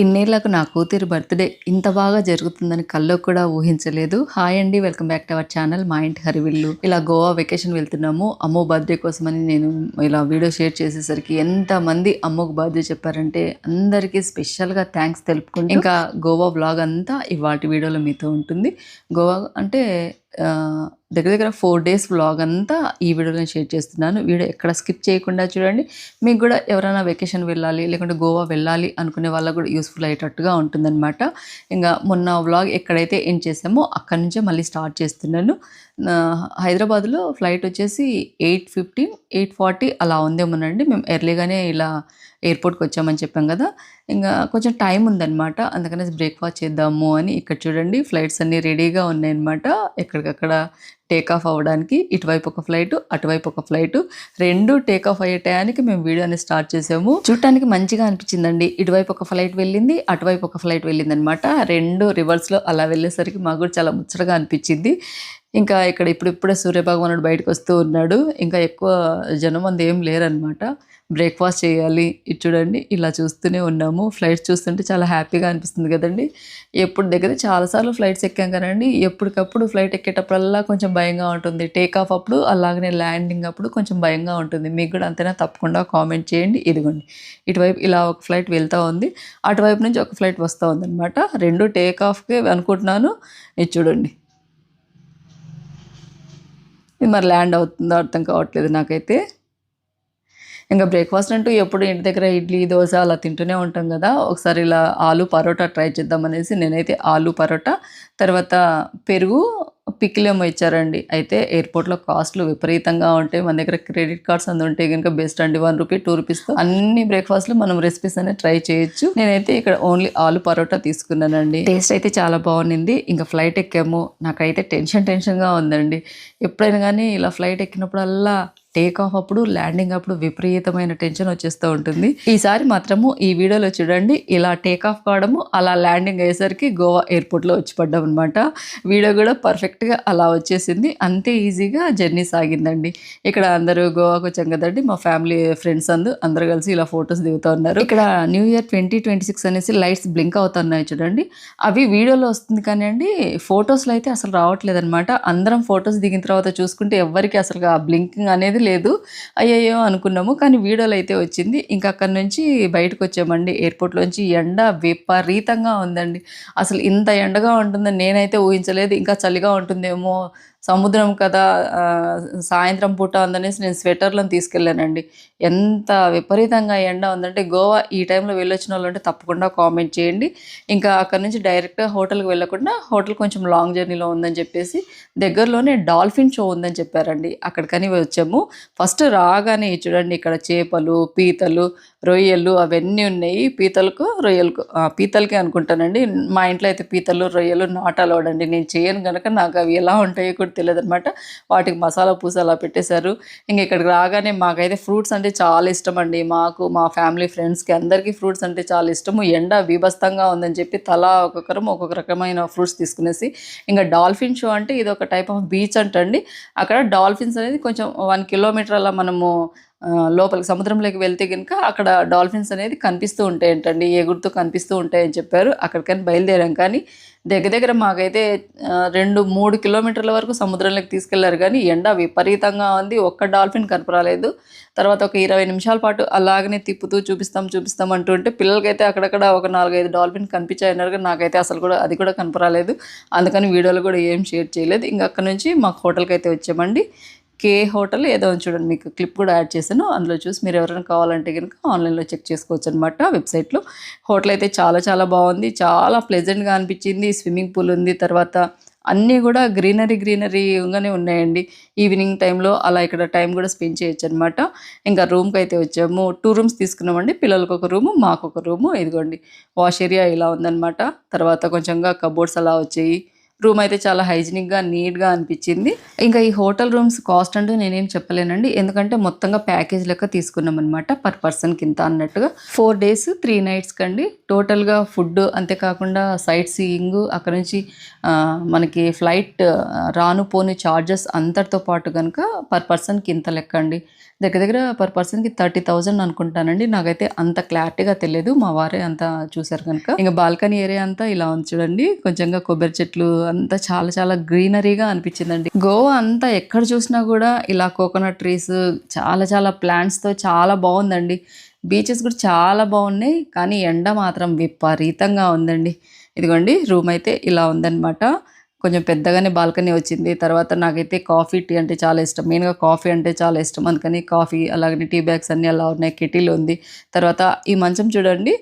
ఇన్నేళ్ళకు నా కూతురి బర్త్డే ఇంత బాగా జరుగుతుందని కల్లో కూడా ఊహించలేదు. హాయ్ అండి welcome back to our channel. మా ఇంటి హరివిల్లు. ఇలా గోవా వెకేషన్ వెళ్తున్నాము. అమ్మో బర్త్డే కోసమని నేను ఇలా వీడియో షేర్ చేసేసరికి ఎంత మంది అమ్మకు బర్త్డే చెప్పారంటే అందరికీ స్పెషల్గా థ్యాంక్స్ తెలుపుకుంటూ ఇంకా గోవా వ్లాగ్ అంతా ఇవాటి వీడియోలో మీతో ఉంటుంది. గోవా అంటే దగ్గర దగ్గర ఫోర్ డేస్ వ్లాగ్ అంతా ఈ వీడియోలో షేర్ చేస్తున్నాను. వీడియో ఎక్కడ స్కిప్ చేయకుండా చూడండి. మీకు కూడా ఎవరైనా వెకేషన్ వెళ్ళాలి లేకుంటే గోవా వెళ్ళాలి అనుకునే వాళ్ళకు కూడా యూస్ఫుల్ అయ్యేటట్టుగా ఉంటుందన్నమాట. ఇంకా మొన్న వ్లాగ్ ఎక్కడైతే ఎండ్ చేసామో అక్కడి నుంచే మళ్ళీ స్టార్ట్ చేస్తున్నాను. హైదరాబాద్లో ఫ్లైట్ వచ్చేసి ఎయిట్ ఫిఫ్టీన్ ఎయిట్ ఫార్టీ అలా ఉందేమోనండి. మేము ఎర్లీగానే ఇలా ఎయిర్పోర్ట్కి వచ్చామని చెప్పాం కదా. ఇంకా కొంచెం టైం ఉందన్నమాట. అందుకనే బ్రేక్ఫాస్ట్ చేద్దాము అని. ఇక్కడ చూడండి ఫ్లైట్స్ అన్నీ రెడీగా ఉన్నాయన్నమాట. ఎక్కడికక్కడ టేక్ ఆఫ్ అవ్వడానికి ఇటువైపు ఒక ఫ్లైట్ అటువైపు ఒక ఫ్లైట్. రెండు టేక్ ఆఫ్ అయ్యే టయానికి మేము వీడియోని స్టార్ట్ చేసాము. చూడటానికి మంచిగా అనిపించిందండి. ఇటువైపు ఒక ఫ్లైట్ వెళ్ళింది అటువైపు ఒక ఫ్లైట్ వెళ్ళింది అనమాట రెండు రివర్స్లో అలా వెళ్ళేసరికి మాకు కూడా చాలా ముచ్చటగా అనిపించింది. ఇంకా ఇక్కడ ఇప్పుడిప్పుడే సూర్యభగవానుడు బయటకు వస్తూ ఉన్నాడు. ఇంకా ఎక్కువ జనం అంది ఏం లేరనమాట. బ్రేక్ఫాస్ట్ చేయాలి. ఇది చూడండి ఇలా చూస్తూనే ఉన్నాము. ఫ్లైట్స్ చూస్తుంటే చాలా హ్యాపీగా అనిపిస్తుంది కదండి. ఎప్పుడు దగ్గర చాలాసార్లు ఫ్లైట్స్ ఎక్కాం కదండి. ఎప్పటికప్పుడు ఫ్లైట్ ఎక్కేటప్పుడల్లా కొంచెం భయంగా ఉంటుంది. టేక్ ఆఫ్ అప్పుడు అలాగనే ల్యాండింగ్ అప్పుడు కొంచెం భయంగా ఉంటుంది. మీకు కూడా అంతేనా? తప్పకుండా కామెంట్ చేయండి. ఇదిగోండి. ఇటువైపు ఇలా ఒక ఫ్లైట్ వెళ్తూ ఉంది. అటువైపు నుంచి ఒక ఫ్లైట్ వస్తూ ఉందన్నమాట. రెండు టేక్ ఆఫ్కే అనుకుంటున్నాను. ఇది చూడండి. ఇది మరి ల్యాండ్ అవుతుందో అర్థం కావట్లేదు నాకైతే. ఇంకా బ్రేక్ఫాస్ట్ అంటూ ఎప్పుడు ఇంటి దగ్గర ఇడ్లీ దోశ అలా తింటూనే ఉంటాం కదా. ఒకసారి ఇలా ఆలు పరోటా ట్రై చేద్దామనేసి నేనైతే ఆలు పరోటా తర్వాత పెరుగు పికిలేమో ఇచ్చారండి. అయితే ఎయిర్పోర్ట్లో కాస్ట్లు విపరీతంగా ఉంటాయి. మన దగ్గర క్రెడిట్ కార్డ్స్ అందు ఉంటే కనుక బెస్ట్ అండి. వన్ రూపీ టూ రూపీస్తో అన్ని బ్రేక్ఫాస్ట్లు మనం రెసిపీస్ అనేది ట్రై చేయొచ్చు. నేనైతే ఇక్కడ ఓన్లీ ఆలు పరోటా తీసుకున్నానండి. టేస్ట్ అయితే చాలా బాగుంది ఇంకా ఫ్లైట్ ఎక్కాము. నాకైతే టెన్షన్ టెన్షన్గా ఉందండి. ఎప్పుడైనా కానీ ఇలా ఫ్లైట్ ఎక్కినప్పుడల్లా టేక్ ఆఫ్ అప్పుడు ల్యాండింగ్ అప్పుడు విపరీతమైన టెన్షన్ వచ్చేస్తూ ఉంటుంది. ఈసారి మాత్రము ఈ వీడియోలో చూడండి ఇలా టేక్ ఆఫ్ కావడము అలా ల్యాండింగ్ అయ్యేసరికి గోవా ఎయిర్పోర్ట్లో వచ్చి పడ్డాం అనమాట వీడియో కూడా పర్ఫెక్ట్గా అలా వచ్చేసింది. అంతే ఈజీగా జర్నీ సాగిందండి. ఇక్కడ అందరూ గోవాకు వచ్చాం కదండి మా ఫ్యామిలీ ఫ్రెండ్స్ అందు అందరూ కలిసి ఇలా ఫొటోస్ దిగుతూ ఉన్నారు. ఇక్కడ new year twenty twenty six అనేసి లైట్స్ బ్లింక్ అవుతున్నాయి చూడండి. అవి వీడియోలో వస్తుంది కానీ అండి ఫొటోస్లో అయితే అసలు రావట్లేదు అనమాట అందరం ఫొటోస్ దిగిన తర్వాత చూసుకుంటే ఎవరికి అసలు ఆ బ్లింకింగ్ అనేది లేదు. అయ్యయ్యో అనుకున్నాము. కానీ వీడియోలో అయితే వచ్చింది. ఇంకా అక్కడి నుంచి బయటకు వచ్చామండి. ఎయిర్పోర్ట్లోంచి ఎండ విపరీతంగా ఉందండి. అసలు ఇంత ఎండగా ఉంటుందని నేనైతే ఊహించలేదు. ఇంకా చలిగా ఉంటుందేమో సముద్రం కదా సాయంత్రం పూట ఉందనేసి నేను స్వెటర్లను తీసుకెళ్ళానండి. ఎంత విపరీతంగా ఎండ ఉందంటే గోవా ఈ టైంలో వెళ్ళొచ్చిన వాళ్ళు అంటే తప్పకుండా కామెంట్ చేయండి. ఇంకా అక్కడ నుంచి డైరెక్ట్గా హోటల్కి వెళ్ళకుండా హోటల్ కొంచెం లాంగ్ జర్నీలో ఉందని చెప్పేసి దగ్గరలోనే డాల్ఫిన్ షో ఉందని చెప్పారండి. అక్కడికని వచ్చాము. ఫస్ట్ రాగానే చూడండి ఇక్కడ చేపలు పీతలు రొయ్యలు అవన్నీ ఉన్నాయి. పీతలకు రొయ్యలకు పీతలకి పీతలకే అనుకుంటానండి. మా ఇంట్లో అయితే పీతలు రొయ్యలు నాట్ allowed అండి. నేను చేయను కనుక నాకు అవి ఎలా ఉంటాయో కూడా తెలియదు అనమాట వాటికి మసాలా పూస అలా పెట్టేశారు. ఇంక ఇక్కడికి రాగానే మాకైతే ఫ్రూట్స్ అంటే చాలా ఇష్టం అండి మాకు మా ఫ్యామిలీ ఫ్రెండ్స్కి అందరికీ ఫ్రూట్స్ అంటే చాలా ఇష్టము. ఎండ విభస్తంగా ఉందని చెప్పి తలా ఒక్కొక్కరం ఒక్కొక్క రకమైన ఫ్రూట్స్ తీసుకునేసి ఇంకా డాల్ఫిన్ షో అంటే ఇది ఒక టైప్ ఆఫ్ బీచ్ అంటండి. అక్కడ డాల్ఫిన్స్ అనేది కొంచెం వన్ కిలోమీటర్ అలా మనము లోపలికి సముద్రంలోకి వెళ్తే కనుక అక్కడ డాల్ఫిన్స్ అనేది కనిపిస్తూ ఉంటాయంటండి ఎగురుతూ కనిపిస్తూ ఉంటాయని చెప్పారు. అక్కడికని బయలుదేరాం. కానీ దగ్గర దగ్గర మాకైతే రెండు మూడు కిలోమీటర్ల వరకు సముద్రంలోకి తీసుకెళ్ళారు. కానీ ఎండ విపరీతంగా ఉంది. ఒక్క డాల్ఫిన్ కనపరాలేదు. తర్వాత ఒక ఇరవై నిమిషాల పాటు అలాగనే తిప్పుతూ చూపిస్తాం చూపిస్తాం అంటూ ఉంటే పిల్లలకైతే అక్కడక్కడ ఒక నాలుగైదు డాల్ఫిన్ కనిపించాయన్నారు కానీ నాకైతే అసలు కూడా అది కూడా కనపరాలేదు. అందుకని వీడియోలు కూడా ఏం షేర్ చేయలేదు. ఇంకా అక్కడ నుంచి మాకు హోటల్కి అయితే వచ్చామండి. కే హోటల్ ఏదో చూడండి మీకు క్లిప్ కూడా యాడ్ చేశాను. అందులో చూసి మీరు ఎవరైనా కావాలంటే కనుక ఆన్లైన్లో చెక్ చేసుకోవచ్చు అనమాట వెబ్సైట్లో. హోటల్ అయితే చాలా చాలా బాగుంది. చాలా ప్లెజెంట్గా అనిపించింది. స్విమ్మింగ్ పూల్ ఉంది. తర్వాత అన్నీ కూడా గ్రీనరీ గ్రీనరీగానే ఉన్నాయండి. ఈవినింగ్ టైంలో అలా ఇక్కడ టైం కూడా స్పెండ్ చేయొచ్చు అనమాట ఇంకా రూమ్కి అయితే వచ్చాము. టూ రూమ్స్ తీసుకున్నామండి. పిల్లలకు ఒక రూము మాకు ఒక రూము. ఇదిగోండి వాష్ ఏరియా ఇలా ఉందనమాట తర్వాత కొంచెంగా కబోర్డ్స్ అలా వచ్చాయి. రూమ్ అయితే చాలా హైజీనిక్గా నీట్గా అనిపించింది. ఇంకా ఈ హోటల్ రూమ్స్ కాస్ట్ అంటూ నేనేం చెప్పలేనండి. ఎందుకంటే మొత్తంగా ప్యాకేజ్ లెక్క తీసుకున్నాం అనమాట పర్ పర్సన్ కింద అన్నట్టుగా. ఫోర్ డేస్ త్రీ నైట్స్ కండి. టోటల్గా ఫుడ్ అంతేకాకుండా సైట్ సీయింగ్ అక్కడ నుంచి మనకి ఫ్లైట్ రాను పోని చార్జెస్ అంతటితో పాటు కనుక పర్ పర్సన్కి ఇంత లెక్క అండి దగ్గర దగ్గర పర్ పర్సన్‌కి 30,000 అనుకుంటానండి. నాకైతే అంత క్లారిటీగా తెలియదు. మా వారే అంతా చూసారు కనుక. ఇంకా బాల్కనీ ఏరియా అంతా ఇలా ఉంది చూడండి. కొంచెంగా కొబ్బరి చెట్లు అంతా చాలా చాలా గ్రీనరీగా అనిపించిందండి. గోవా అంతా ఎక్కడ చూసినా కూడా ఇలా కోకోనట్ ట్రీస్ చాలా చాలా ప్లాంట్స్‌తో చాలా బాగుందండి బీచెస్ కూడా చాలా బాగున్నాయి కానీ ఎండ మాత్రం విపరీతంగా ఉందండి. ఇదిగోండి రూమ్ అయితే ఇలా ఉందన్నమాట కొంచెం పెద్దగానే బాల్కనీ వచ్చింది. తర్వాత నాకైతే కాఫీ, టీ అంటే చాలా ఇష్టం. మెయిన్‌గా కాఫీ అంటే చాలా ఇష్టం. అందుకని కాఫీ అలాగనే టీ బ్యాగ్స్ అన్నీ అలా ఉన్నాయి. కెటిల్ ఉంది. తర్వాత ఈ మంచం చూడండి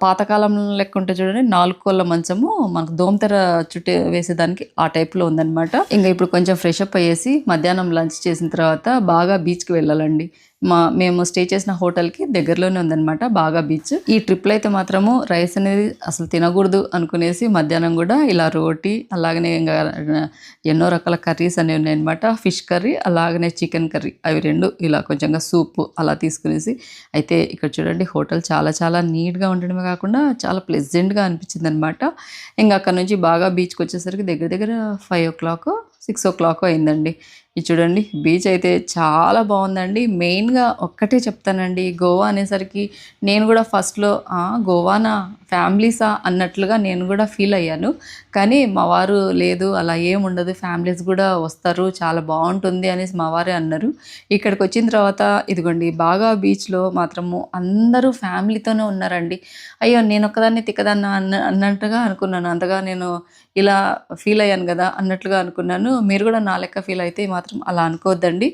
పాతకాలం లెక్క ఉంటే చూడండి నాలుగు కోళ్ళ మంచము మనకు దోమతెర చుట్టే వేసేదానికి ఆ టైప్‌లో ఉందనమాట. ఇంకా ఇప్పుడు కొంచెం ఫ్రెష్ అప్ అయ్యేసి మధ్యాహ్నం లంచ్ చేసిన తర్వాత బాగా బీచ్‌కి వెళ్ళాలండి. మా మేము స్టే చేసిన హోటల్‌కి దగ్గరలోనే ఉందనమాట బాగా బీచ్. ఈ ట్రిప్‌లో అయితే మాత్రము రైస్ అనేది అసలు తినకూడదు అనుకునేసి మధ్యాహ్నం కూడా ఇలా రోటీ అలాగనే ఇంకా ఎన్నో రకాల కర్రీస్ అనేవి ఉన్నాయన్నమాట. ఫిష్ కర్రీ అలాగనే చికెన్ కర్రీ అవి రెండు ఇలా కొంచెంగా సూప్ అలా తీసుకునేసి అయితే ఇక్కడ చూడండి హోటల్ చాలా చాలా నీట్‌గా ఉండడమే కాకుండా చాలా ప్లెజెంట్‌గా అనిపించిందనమాట. ఇంకా అక్కడ నుంచి బాగా బీచ్‌కి వచ్చేసరికి దగ్గర దగ్గర ఫైవ్ ఓ క్లాక్ 5:00 6:00 అయిందండి. ఇది చూడండి బీచ్ అయితే చాలా బాగుందండి మెయిన్‌గా ఒక్కటే చెప్తానండి గోవా అనేసరికి నేను కూడా ఫస్ట్‌లో గోవానా? ఫ్యామిలీసా? అన్నట్లుగా నేను కూడా ఫీల్ అయ్యాను. కానీ మా వారు లేదు అలా ఏముండదు ఫ్యామిలీస్ కూడా వస్తారు. చాలా బాగుంటుంది అనేసి మా వారే అన్నారు. ఇక్కడికి వచ్చిన తర్వాత ఇదిగోండి బాగా బీచ్‌లో మాత్రము అందరూ ఫ్యామిలీతోనే ఉన్నారండి. అయ్యో! నేనొక్కదాన్నే తిక్కదాన్న అన్న అన్నట్టుగా అనుకున్నాను. అంతగా నేను ఇలా ఫీల్ అయ్యాను కదా అన్నట్లుగా అనుకున్నాను. మీరు కూడా నా లెక్క ఫీల్ అయితే మాత్రం అలా అనుకోవద్దండి.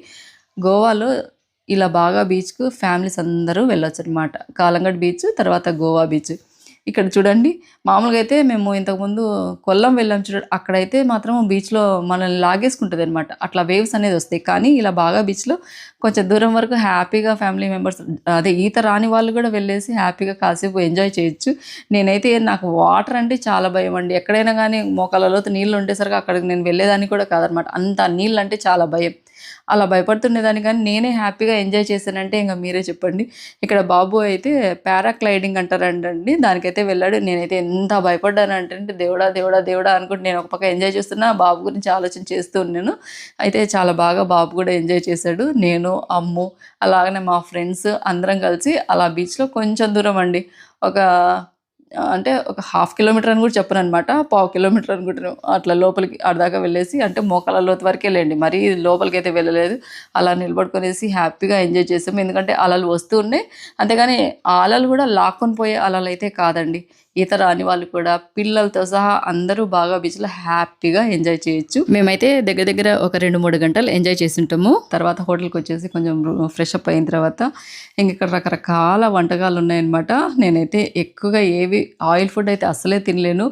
గోవాలో ఇలా బాగా బీచ్‌కు ఫ్యామిలీస్ అందరూ వెళ్ళొచ్చనమాట. కాలంగడ్ బీచ్ తర్వాత గోవా బీచ్. ఇక్కడ చూడండి మామూలుగా అయితే మేము ఇంతకుముందు కొల్లం వెళ్ళాం చూడండి. అక్కడైతే మాత్రం బీచ్‌లో మనల్ని లాగేసుకుంటదనమాట. అట్లా వేవ్స్ అనేది వస్తాయి. కానీ ఇలా బాగా బీచ్‌లో కొంచెం దూరం వరకు హ్యాపీగా ఫ్యామిలీ మెంబర్స్ అదే ఈత రాని వాళ్ళు కూడా వెళ్ళేసి హ్యాపీగా కాసేపు ఎంజాయ్ చేయొచ్చు. నేనైతే నాకు వాటర్ అంటే చాలా భయం అండి ఎక్కడైనా కానీ మోకాళ్ళలో నీళ్ళు ఉండేసరికి అక్కడికి నేను వెళ్ళేదాన్ని కూడా కాదనమాట. అంత నీళ్ళు అంటే చాలా భయం. అలా భయపడుతుండేదాన్ని కానీ నేనే హ్యాపీగా ఎంజాయ్ చేశానంటే ఇంక మీరే చెప్పండి. ఇక్కడ బాబు అయితే పారాగ్లైడింగ్ అంటారంటండి. దానికైతే వెళ్ళాడు. నేనైతే ఎంత భయపడ్డానంటే దేవుడా! దేవుడా! దేవుడా! అనుకుంటే నేను ఒక పక్క ఎంజాయ్ చేస్తున్నా. బాబు గురించి ఆలోచన చేస్తూ ఉన్నాను. అయితే చాలా బాగా బాబు కూడా ఎంజాయ్ చేశాడు. నేను, అమ్ము అలాగనే మా ఫ్రెండ్స్ అందరం కలిసి అలా బీచ్‌లో కొంచెం దూరం అండి. ఒక అంటే ఒక హాఫ్ కిలోమీటర్ అని కూడా చెప్పననమాట. పావు కిలోమీటర్ అనుకుంటాను. అట్లా లోపలికి ఆడిదాకా వెళ్ళేసి అంటే మోకాల లోతు వరకే వెళ్ళండి మరీ లోపలికైతే వెళ్ళలేదు. అలా నిలబడుకునేసి హ్యాపీగా ఎంజాయ్ చేసాము. ఎందుకంటే అలలు వస్తూ ఉన్నాయి. అంతేగాని అలలు కూడా లాక్కొని పోయే అయితే కాదండి. ఈత రాని వాళ్ళు కూడా పిల్లలతో సహా అందరూ బాగా బీచ్‌లో హ్యాపీగా ఎంజాయ్ చేయొచ్చు. మేమైతే దగ్గర దగ్గర ఒక 2, 3 గంటలు ఎంజాయ్ చేసింటాము తర్వాత హోటల్కి వచ్చేసి కొంచెం ఫ్రెష్ అప్ అయిన తర్వాత ఇంక ఇక్కడ రకరకాల వంటకాలు ఉన్నాయన్నమాట. నేనైతే ఎక్కువగా ఏవి ఆయిల్ ఫుడ్ అయితే అసలే తినలేను.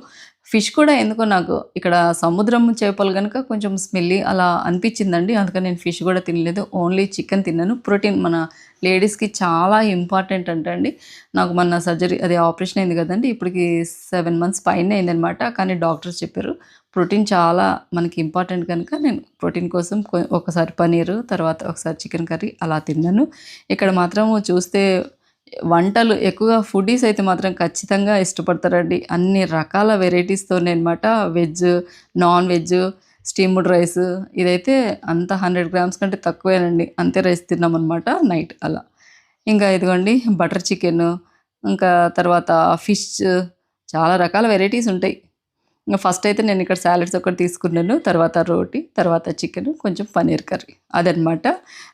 ఫిష్ కూడా ఎందుకో నాకు ఇక్కడ సముద్రం చేపలు కనుక కొంచెం స్మెల్లీ అలా అనిపించిందండి. అందుకని నేను ఫిష్ కూడా తినలేదు. ఓన్లీ చికెన్ తిన్నాను. ప్రోటీన్ మన లేడీస్‌కి చాలా ఇంపార్టెంట్ అంట అండి. నాకు మొన్న సర్జరీ అది ఆపరేషన్ అయింది కదండి ఇప్పటికి సెవెన్ మంత్స్ పైన అయిందనమాట. కానీ డాక్టర్స్ చెప్పారు. ప్రోటీన్ చాలా మనకి ఇంపార్టెంట్ కనుక నేను ప్రోటీన్ కోసం ఒకసారి పనీరు తర్వాత ఒకసారి చికెన్ కర్రీ అలా తిన్నాను. ఇక్కడ మాత్రం చూస్తే వంటలు ఎక్కువగా ఫుడ్డీస్ అయితే మాత్రం ఖచ్చితంగా ఇష్టపడతారండి. అన్ని రకాల వెరైటీస్‌తోనే అనమాట. Veg, non veg, steamed rice ఇదైతే అంత 100 గ్రామ్స్ కంటే తక్కువేనండి. అంతే రైస్ తిన్నామన్నమాట నైట్ అలా. ఇంకా ఇదిగోండి బటర్ చికెన్ ఇంకా తర్వాత ఫిష్ చాలా రకాల వెరైటీస్ ఉంటాయి. ఇంకా ఫస్ట్ అయితే నేను ఇక్కడ సాలడ్స్ ఒకటి తీసుకున్నాను. తర్వాత రోటీ, తర్వాత చికెన్ కొంచెం పన్నీర్ కర్రీ అదనమాట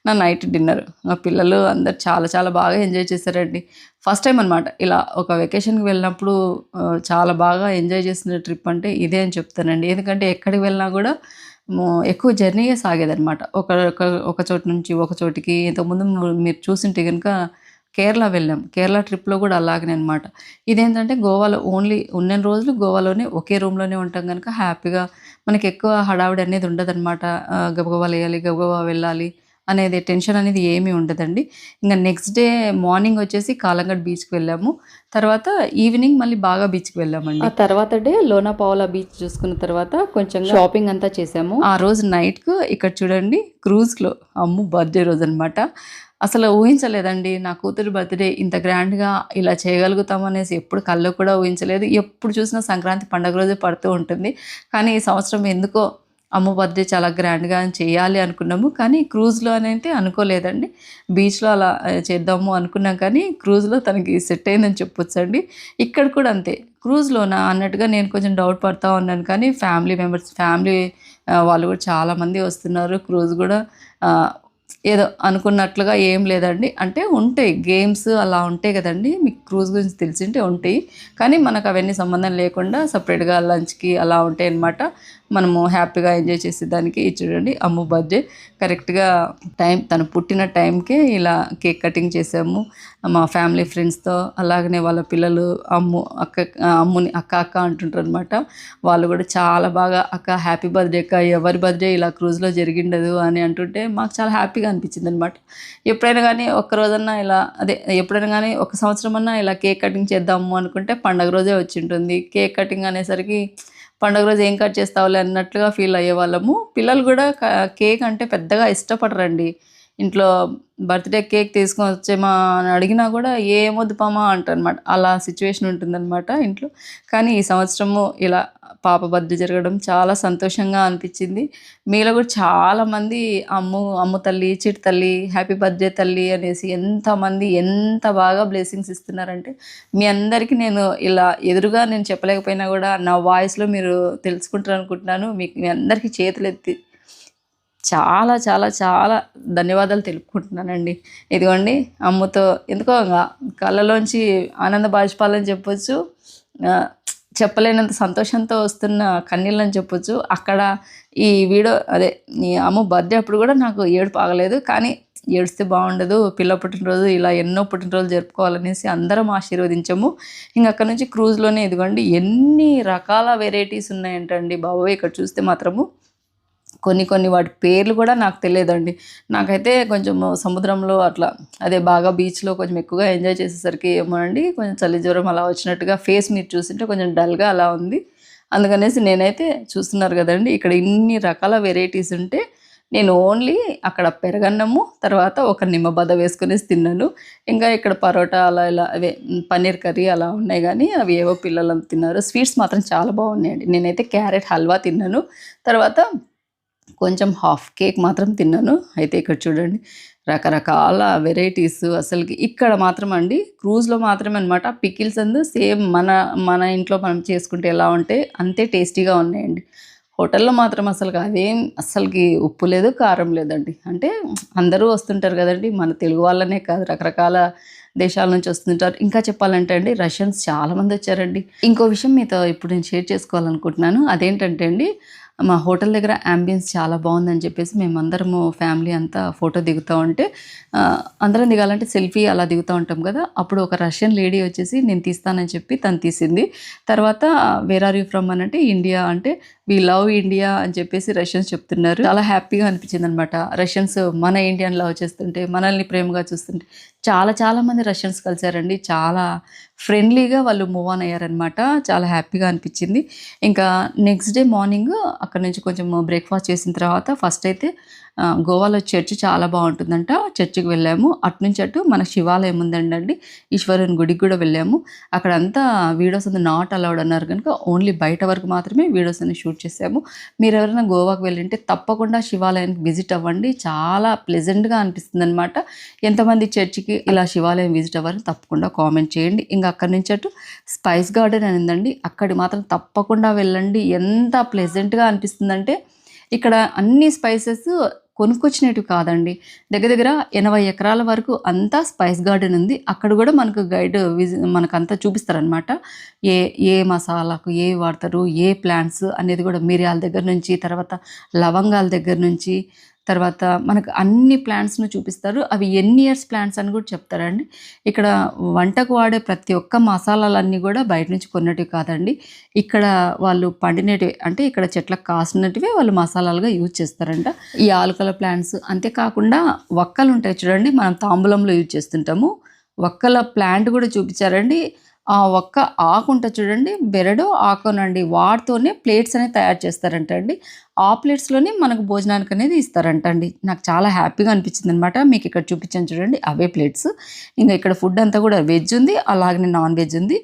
నా నైట్ డిన్నర్. మా పిల్లలు అందరు చాలా చాలా బాగా ఎంజాయ్ చేశారండి. ఫస్ట్ టైం అనమాట ఇలా ఒక వెకేషన్‌కి వెళ్ళినప్పుడు చాలా బాగా ఎంజాయ్ చేసిన ట్రిప్ అంటే ఇదే అని చెప్తానండి. ఎందుకంటే ఎక్కడికి వెళ్ళినా కూడా ఎక్కువ జర్నీయే సాగేదనమాట. ఒక ఒక ఒక చోటు నుంచి ఒక చోటికి ఇంతకుముందు మీరు చూసుంటే కనుక కేరళ వెళ్ళాం. కేరళ ట్రిప్‌లో కూడా అలాగనే అనమాట. ఇదేంటంటే గోవాలో ఓన్లీ ఉన్న రోజులు గోవాలోనే ఒకే రూమ్‌లోనే ఉంటాం కనుక హ్యాపీగా మనకి ఎక్కువ హడావిడి అనేది ఉండదనమాట. గబగబా లేయాలి, గబగబా వెళ్ళాలి అనేది టెన్షన్ అనేది ఏమీ ఉండదండి. ఇంక నెక్స్ట్ డే మార్నింగ్ వచ్చేసి కాలంగట్ బీచ్‌కి వెళ్ళాము. తర్వాత ఈవినింగ్ మళ్ళీ బాగా బీచ్‌కి వెళ్ళామండి. ఆ తర్వాత డే లోనాపావలా బీచ్ చూసుకున్న తర్వాత కొంచెం షాపింగ్ అంతా చేసాము. ఆ రోజు నైట్‌కు ఇక్కడ చూడండి క్రూజ్‌లో అమ్ము బర్త్‌డే రోజనమాట. అసలు ఊహించలేదండి. నా కూతురు బర్త్‌డే ఇంత గ్రాండ్‌గా ఇలా చేయగలుగుతాం అనేసి ఎప్పుడు కల్లో కూడా ఊహించలేదు. ఎప్పుడు చూసినా సంక్రాంతి పండుగ రోజే పడుతూ ఉంటుంది. కానీ ఈ సంవత్సరం ఎందుకో అమ్మ బర్త్డే చాలా గ్రాండ్గా చేయాలి అనుకున్నాము కానీ క్రూజ్లో అని అయితే అనుకోలేదండి. బీచ్లో అలా చేద్దాము అనుకున్నాం కానీ క్రూజ్లో తనకి సెట్ అయిందని చెప్పొచ్చండి ఇక్కడ కూడా అంతే. క్రూజ్లోనా? అన్నట్టుగా నేను కొంచెం డౌట్ పడతా ఉన్నాను కానీ ఫ్యామిలీ మెంబర్స్ ఫ్యామిలీ వాళ్ళు కూడా చాలామంది వస్తున్నారు. క్రూజ్ కూడా ఏదో అనుకున్నట్లుగా ఏం లేదండి. అంటే ఉంటాయి. గేమ్స్ అలా ఉంటాయి కదండి. మీకు క్రూజ్ గురించి తెలిసింటే ఉంటాయి. కానీ మనకు అవన్నీ సంబంధం లేకుండా సపరేట్గా లంచ్కి అలా ఉంటాయి అన్నమాట. మనము హ్యాపీగా ఎంజాయ్ చేసే దానికి చూడండి. అమ్ము బర్త్డే. కరెక్ట్గా టైం తను పుట్టిన టైంకే ఇలా కేక్ కటింగ్ చేసాము. మా ఫ్యామిలీ ఫ్రెండ్స్తో అలాగనే వాళ్ళ పిల్లలు అమ్ము అక్క అమ్ముని అక్క అక్క అంటుంటారు అనమాట వాళ్ళు కూడా చాలా బాగా అక్క హ్యాపీ బర్త్డే అక్క ఎవరి బర్త్డే ఇలా క్రూజ్లో జరిగిండదు అని అంటుంటే మాకు చాలా హ్యాపీగా అనిపించింది అనమాట ఎప్పుడైనా కానీ ఒక్కరోజన్నా ఇలా అదే ఎప్పుడైనా కానీ ఒక సంవత్సరం అన్నా ఇలా కేక్ కటింగ్ చేద్దాము అనుకుంటే పండగ రోజే వచ్చి ఉంటుంది. కేక్ కటింగ్ అనేసరికి పండగ రోజు ఏం కట్ చేస్తావులే అన్నట్లుగా ఫీల్ అయ్యేవాళ్ళము. పిల్లలు కూడా క- కేక్ అంటే పెద్దగా ఇష్టపడరండి. ఇంట్లో బర్త్డే కేక్ తీసుకొని వచ్చేమా అని అడిగినా కూడా ఏమొద్దు పామా అంటారనమాట అలా సిచ్యువేషన్ ఉంటుందన్నమాట ఇంట్లో. కానీ ఈ సంవత్సరము ఇలా పాప బర్త్డే జరగడం చాలా సంతోషంగా అనిపించింది. మీలో కూడా చాలామంది అమ్ము అమ్ము తల్లి చిటి తల్లి హ్యాపీ బర్త్డే తల్లి అనేసి ఎంతమంది ఎంత బాగా బ్లెస్సింగ్స్ ఇస్తున్నారంటే మీ అందరికీ నేను ఇలా ఎదురుగా నేను చెప్పలేకపోయినా కూడా నా వాయిస్లో మీరు తెలుసుకుంటారు అనుకుంటున్నాను మీకు మీ అందరికీ చేతులు ఎత్తి చాలా చాలా చాలా ధన్యవాదాలు తెలుపుకుంటున్నానండి. ఇదిగోండి అమ్మతో ఎందుకో కళ్ళలోంచి ఆనంద బాష్పాలని చెప్పొచ్చు చెప్పలేనంత సంతోషంతో వస్తున్న కన్నీళ్ళని చెప్పొచ్చు. అక్కడ ఈ వీడియో అదే ఈ అమ్మ బర్త్డే అప్పుడు కూడా నాకు ఏడుపు ఆగలేదు. కానీ ఏడిస్తే బాగుండదు పిల్ల పుట్టినరోజు ఇలా ఎన్నో పుట్టినరోజులు జరుపుకోవాలనేసి అందరం ఆశీర్వదించాము. ఇంక అక్కడ నుంచి క్రూజ్లోనే ఇదిగోండి ఎన్ని రకాల వెరైటీస్ ఉన్నాయంటండి బాబోయ్. ఇక్కడ చూస్తే మాత్రము కొన్ని కొన్ని వాటి పేర్లు కూడా నాకు తెలియదండి. నాకైతే కొంచెం సముద్రంలో అట్లా అదే బాగా బీచ్లో కొంచెం ఎక్కువగా ఎంజాయ్ చేసేసరికి ఏమో అండి కొంచెం చలి జ్వరం అలా వచ్చినట్టుగా ఫేస్ మీరు చూస్తుంటే కొంచెం డల్గా అలా ఉంది. అందుకనేసి నేనైతే చూస్తున్నారు కదండి ఇక్కడ ఇన్ని రకాల వెరైటీస్ ఉంటే నేను ఓన్లీ అక్కడ పెరగన్నము తర్వాత ఒక నిమ్మబద్ద వేసుకునేసి తిన్నాను. ఇంకా ఇక్కడ పరోటా అలా ఇలా అవే పన్నీర్ కర్రీ అలా ఉన్నాయి కానీ అవి ఏవో పిల్లలు తిన్నారు. స్వీట్స్ మాత్రం చాలా బాగున్నాయండి. నేనైతే క్యారెట్ హల్వా తిన్నాను. తర్వాత కొంచెం హాఫ్ కేక్ మాత్రం తిన్నాను. అయితే ఇక్కడ చూడండి రకరకాల వెరైటీస్ అసలుకి. ఇక్కడ మాత్రం అండి క్రూజ్లో మాత్రమే అనమాట పికిల్స్ అందు సేమ్ మన మన ఇంట్లో మనం చేసుకుంటే ఎలా ఉంటే అంతే టేస్టీగా ఉన్నాయండి. హోటల్లో మాత్రం అసలు అదేం అసలుకి ఉప్పు లేదు కారం లేదండి. అంటే అందరూ వస్తుంటారు కదండి మన తెలుగు వాళ్ళనే కాదు రకరకాల దేశాల నుంచి వస్తుంటారు. ఇంకా చెప్పాలంటే అండి రష్యన్స్ చాలామంది వచ్చారండి. ఇంకో విషయం మీతో ఇప్పుడు నేను షేర్ చేసుకోవాలనుకుంటున్నాను. అదేంటంటే అండి మా హోటల్ దగ్గర అంబియన్స్ చాలా బాగుందని చెప్పేసి మేమందరము ఫ్యామిలీ అంతా ఫోటో దిగుతూ ఉంటే అందరం దిగాలంటే సెల్ఫీ అలా దిగుతూ ఉంటాం కదా. అప్పుడు ఒక రష్యన్ లేడీ వచ్చేసి నేను తీస్తానని చెప్పి తను తీసింది. తర్వాత వేర్ ఆర్ యూ ఫ్రమ్ అని అంటే ఇండియా అంటే వీ లవ్ ఇండియా అని చెప్పేసి రష్యన్స్ చెప్తున్నారు. చాలా హ్యాపీగా అనిపించింది అనమాట రష్యన్స్ మన ఇండియన్ లవ్ చేస్తుంటే మనల్ని ప్రేమగా చూస్తుంటే చాలా చాలా మంది రష్యన్స్ కలిసారండి. చాలా ఫ్రెండ్లీగా వాళ్ళు మూవ్ ఆన్ అయ్యారనమాట చాలా హ్యాపీగా అనిపించింది. ఇంకా నెక్స్ట్ డే మార్నింగ్ అక్కడ నుంచి కొంచెం బ్రేక్ఫాస్ట్ చేసిన తర్వాత ఫస్ట్ అయితే గోవాలో చర్చ్ చాలా బాగుంటుందంట. చర్చికి వెళ్ళాము. అటు నుంచి అటు మన శివాలయం ఉందండి ఈశ్వరుని గుడికి కూడా వెళ్ళాము. అక్కడ అంతా వీడియోస్ అంతా నాట్ అలౌడ్ అన్నారు కనుక ఓన్లీ బయట వరకు మాత్రమే వీడియోస్ అన్ని షూట్ చేసాము. మీరు ఎవరైనా గోవాకి వెళ్ళింటే తప్పకుండా శివాలయానికి విజిట్ అవ్వండి. చాలా ప్లెజెంట్గా అనిపిస్తుంది అనమాట ఎంతమంది చర్చికి ఇలా శివాలయం విజిట్ అవ్వాలని తప్పకుండా కామెంట్ చేయండి. ఇంకా అక్కడి నుంచి అటు స్పైస్ గార్డెన్ అని ఉందండి. అక్కడి మాత్రం తప్పకుండా వెళ్ళండి. ఎంత ప్లెజెంట్గా అనిపిస్తుందంటే ఇక్కడ అన్ని స్పైసెస్ కొనుక్కొచ్చినట్టు కాదండి. దగ్గర దగ్గర ఎనభై ఎకరాల వరకు అంతా స్పైస్ గార్డెన్ ఉంది. అక్కడ కూడా మనకు గైడ్ విజి మనకంతా చూపిస్తారనమాట ఏ ఏ మసాలాకు ఏ వాడతారు ఏ ప్లాంట్స్ అనేది కూడా మిరియాల దగ్గర నుంచి తర్వాత లవంగాల దగ్గర నుంచి తర్వాత మనకు అన్ని ప్లాంట్స్ను చూపిస్తారు. అవి ఎన్ని ఇయర్స్ ప్లాంట్స్ అని కూడా చెప్తారండి. ఇక్కడ వంటకు వాడే ప్రతి ఒక్క మసాలాలన్నీ కూడా బయట నుంచి కొన్నటివి కాదండి. ఇక్కడ వాళ్ళు పండినటివి అంటే ఇక్కడ చెట్లకు కాసినటివే వాళ్ళు మసాలాలుగా యూజ్ చేస్తారంట. ఈ ఆలుకల ప్లాంట్స్ అంతేకాకుండా వక్కలు ఉంటాయి చూడండి. మనం తాంబూలంలో యూజ్ చేస్తుంటాము. వక్కల ప్లాంట్ కూడా చూపించారండి. ఆ ఒక్క ఆకు ఉంటుంది చూడండి బెరడు ఆకునండి వాటితోనే ప్లేట్స్ అనేది తయారు చేస్తారంట అండి. ఆ ప్లేట్స్లోనే మనకు భోజనానికి అనేది ఇస్తారంట అండి. నాకు చాలా హ్యాపీగా అనిపించింది అనమాట మీకు ఇక్కడ చూపించాను చూడండి అవే ప్లేట్స్. ఇంకా ఇక్కడ ఫుడ్ అంతా కూడా వెజ్ ఉంది అలాగనే నాన్ వెజ్ ఉంది.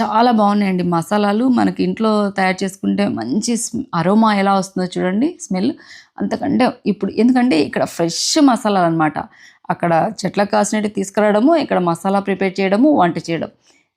చాలా బాగున్నాయండి. మసాలాలు మనకి ఇంట్లో తయారు చేసుకుంటే మంచి అరోమా ఎలా వస్తుందో చూడండి. స్మెల్ అంతకంటే ఇప్పుడు ఎందుకంటే ఇక్కడ ఫ్రెష్ మసాలాలు అనమాట అక్కడ చెట్లకు కాసినట్టు తీసుకురావడము ఇక్కడ మసాలా ప్రిపేర్ చేయడము వంట చేయడం.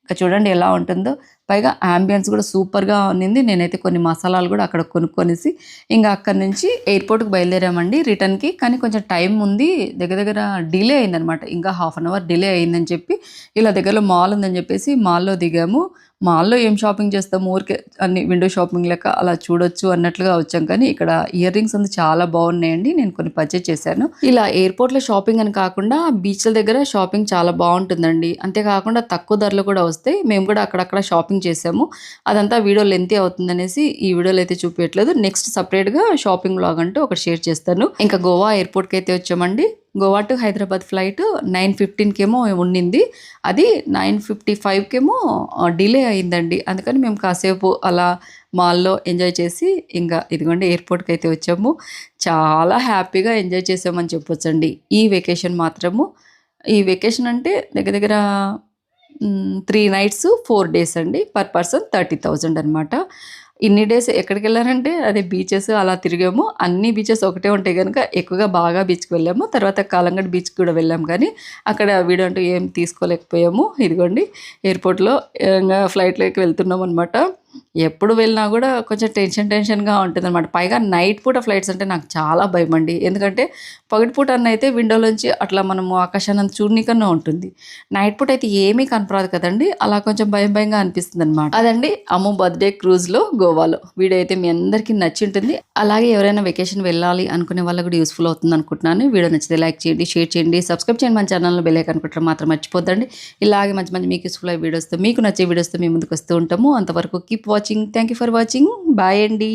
ఇంకా చూడండి ఎలా ఉంటుందో. పైగా ఆంబియన్స్ కూడా సూపర్గా ఉన్నింది. నేనైతే కొన్ని మసాలాలు కూడా అక్కడ కొనుక్కొనేసి ఇంకా అక్కడ నుంచి ఎయిర్పోర్ట్కి బయలుదేరామండి. రిటర్న్కి కానీ కొంచెం టైం ఉంది. దగ్గర దగ్గర డిలే అయిందనమాట ఇంకా హాఫ్ అన్ అవర్ డిలే అయిందని చెప్పి ఇలా దగ్గరలో మాల్ ఉందని చెప్పేసి మాల్లో దిగాము. మాల్లో ఏం షాపింగ్ చేస్తాము? ఊరికే అన్ని విండో షాపింగ్ లెక్క అలా చూడొచ్చు అన్నట్లుగా వచ్చాం. కానీ ఇక్కడ ఇయర్ రింగ్స్ అంతా చాలా బాగున్నాయండి. నేను కొన్ని పర్చేజ్ చేశాను. ఇలా ఎయిర్పోర్ట్లో షాపింగ్ అని కాకుండా బీచ్ల దగ్గర షాపింగ్ చాలా బాగుంటుందండి. అంతేకాకుండా తక్కువ ధరలు కూడా వస్తాయి. మేము కూడా అక్కడక్కడ షాపింగ్ చేసాము అదంతా వీడియో లెంతీ అవుతుందనేసి ఈ వీడియోలో అయితే చూపించట్లేదు నెక్స్ట్ సపరేట్గా షాపింగ్ లాగ్ అంటూ ఒకటి షేర్ చేస్తాను. ఇంకా గోవా ఎయిర్పోర్ట్కి అయితే వచ్చామండి. Goa to Hyderabad flight nine ఫిఫ్టీన్కేమో ఉండింది. అది నైన్ ఫిఫ్టీ ఫైవ్కేమో డిలే అయిందండి. అందుకని మేము కాసేపు అలా మాల్లో ఎంజాయ్ చేసి ఇంకా ఇదిగోండి ఎయిర్పోర్ట్కి అయితే వచ్చాము. చాలా హ్యాపీగా ఎంజాయ్ చేసామని చెప్పొచ్చండి. ఈ వెకేషన్ మాత్రము. ఈ వెకేషన్ అంటే దగ్గర దగ్గర త్రీ నైట్స్ ఫోర్ డేస్ అండి. పర్ పర్సన్ థర్టీ థౌజండ్ అనమాట ఇన్ని డేస్ ఎక్కడికి వెళ్ళారంటే అదే బీచెస్ అలా తిరిగాము. అన్ని బీచెస్ ఒకటే ఉంటాయి కనుక ఎక్కువగా బాగా బీచ్కి వెళ్ళాము. తర్వాత కాలంగడ్ బీచ్కి కూడా వెళ్ళాము కానీ అక్కడ వీడియో అంటూ ఏం తీసుకోలేకపోయాము. ఇదిగోండి ఎయిర్పోర్ట్లో ఫ్లైట్లోకి వెళ్తున్నాం అనమాట ఎప్పుడు వెళ్ళినా కూడా కొంచెం టెన్షన్ టెన్షన్గా ఉంటుంది అనమాట పైగా నైట్ పూట ఫ్లైట్స్ అంటే నాకు చాలా భయం అండి ఎందుకంటే పగటిపూట అన్న అయితే విండోలోంచి అట్లా మనము ఆకాశాన్ని చూడనికన్నా ఉంటుంది. నైట్ పూట అయితే ఏమీ కనపరాదు కదండి. అలా కొంచెం భయం భయంగా అనిపిస్తుంది అనమాట అదండి అమ్ము బర్త్డే క్రూజ్లో గోవాలో. వీడియో అయితే మీ అందరికీ నచ్చి ఉంటుంది. అలాగే ఎవరైనా వెకేషన్ వెళ్ళాలి అనుకునే వాళ్ళకి కూడా యూస్ఫుల్ అవుతుంది అనుకుంటున్నాను. వీడియో నచ్చితే లైక్ చేయండి షేర్ చేయండి సబ్స్క్రైబ్ చేయండి మన ఛానల్లో బెల్ ఐకాన్ కొట్టడం మాత్రం మర్చిపోద్దండి. ఇలాగే మంచి మంచి మీకు యూస్ఫుల్ అయ్యే వీడియోస్తో మీకు నచ్చే వీడియోస్తో మేము ముందుకు వస్తూ ఉంటాము. అంతవరకు keep watching thank you for watching bye అండి